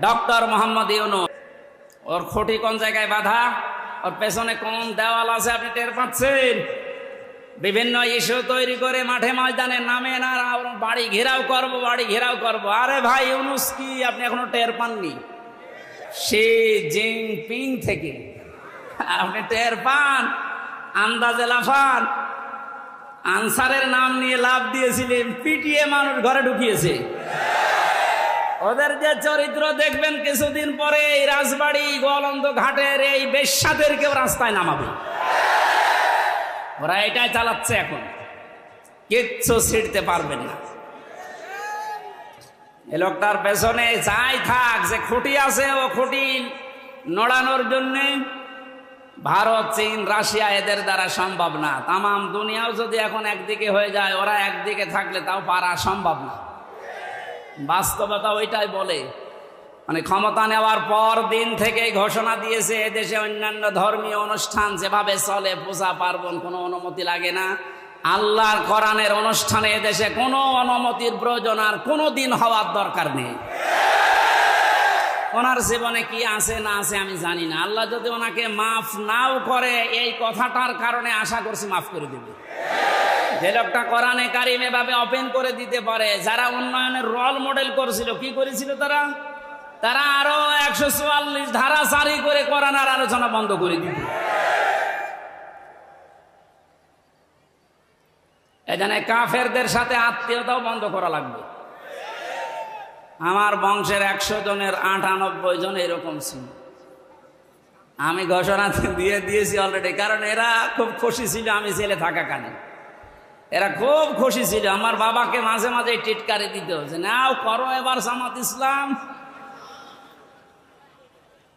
Doctor Mohammad Yunus. ওর খুঁটি কোন জায়গায় বাধা? ওর পেছনে কোন দেওয়াল আছে আপনি টের পাচ্ছেন? বিভিন্ন ইস্যু তৈরি করে মাঠে ময়দানে নামে না বাড়ি ঘেরাও করব, বাড়ি ঘেরাও করব। আরে ভাই, ইউনুস কি? আপনি এখনও টের পাননি? সে জিনপিং থেকে। আপনি টের পান? আন্দাজে লাফান। আনসারের নাম নিয়ে লাভ দিয়েছিলেন, পিটিয়ে মানুষ ঘরে ঢুকিয়েছে। ওদের যে চরিত্র দেখবেন কিছুদিন পরে এই রাজবাড়ি গোয়ালন্দ ঘাটের এই বেশ্যাদেরকেও রাস্তায় নামাবে। ওরা এটাই চালাচ্ছে এখন। কিচ্ছু ছিঁড়তে পারবেন না। এ লোকটার পেছনে যাই থাক, যে খুঁটি আছে ও খুঁটি নড়ানোর জন্যে ভারত, চীন, রাশিয়া এদের দ্বারা সম্ভব না। তামাম দুনিয়াও যদি এখন একদিকে হয়ে যায়, ওরা একদিকে থাকলে তাও পারা সম্ভব না। বাস্তবতা ওইটাই বলে। মানে ক্ষমতা নেওয়ার পর দিন থেকেই ঘোষণা দিয়েছে, এদেশে অন্যান্য ধর্মীয় অনুষ্ঠান যেভাবে চলে, পূজা পার্বণ কোনো অনুমতি লাগে না। আল্লাহর কোরআনের অনুষ্ঠানে এদেশে কোনো অনুমতির প্রয়োজন আর কোনো দিন হওয়ার দরকার নেই। ওনার জীবনে কি আছে না আছে আমি জানি না। আল্লাহ যদি ওনাকে মাফ নাও করে, এই কথাটার কারণে আশা করছি মাফ করে দেবে। যে লোকটা কোরআনে কারিম এভাবে ওপেন করে দিতে পারে, যারা উন্নয়নের রোল মডেল করেছিল, কি করেছিল তারা? তারা আরও একশো চুয়াল্লিশ ধারা সারি করে কোরআনের আলোচনা বন্ধ করে দিত। এখানে কাফেরদের সাথে আত্মীয়তাও বন্ধ করা লাগবে। আমার বংশের একশো জনের আটানব্বই জন এরকম ছিল। আমি ঘোষণা দিয়ে দিয়েছি অলরেডি কারণ এরা খুব খুশি ছিল আমি ছেলে থাকা কানে এরা খুব খুশি ছিল। আমার বাবাকে মাঝে মাঝে টিটকারি দিতে হচ্ছে নাও করো এবার জামাত ইসলাম।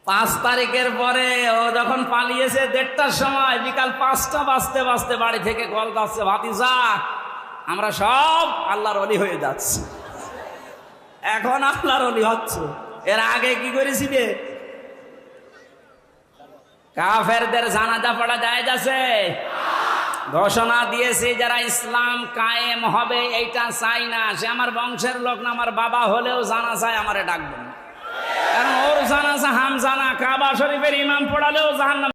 পাঁচ তারিখের পরে ও যখন পালিয়েছে দেড়টার সময়, বিকাল পাঁচটা বাজতে বাজতে বাড়ি থেকে কল যাচ্ছে ভাতিজা, আমরা সব আল্লাহর অলি হয়ে যাচ্ছি। এখন আল্লাহর অলি হচ্ছে। এর আগে কি করেছিলে কাফেরদের জানাজা পড়া যায় যাচ্ছে ঘোষণা দিয়েছে যারা ইসলাম কায়েম হবে, এইটা চাই না। সে আমার বংশের লোক না, আমার বাবা হলেও জানা চায় আমারে ডাকবেন। কারণ ওর জানাজা হাম জানা। কাবা শরীফের ইমাম পড়ালেও জাহান্নাম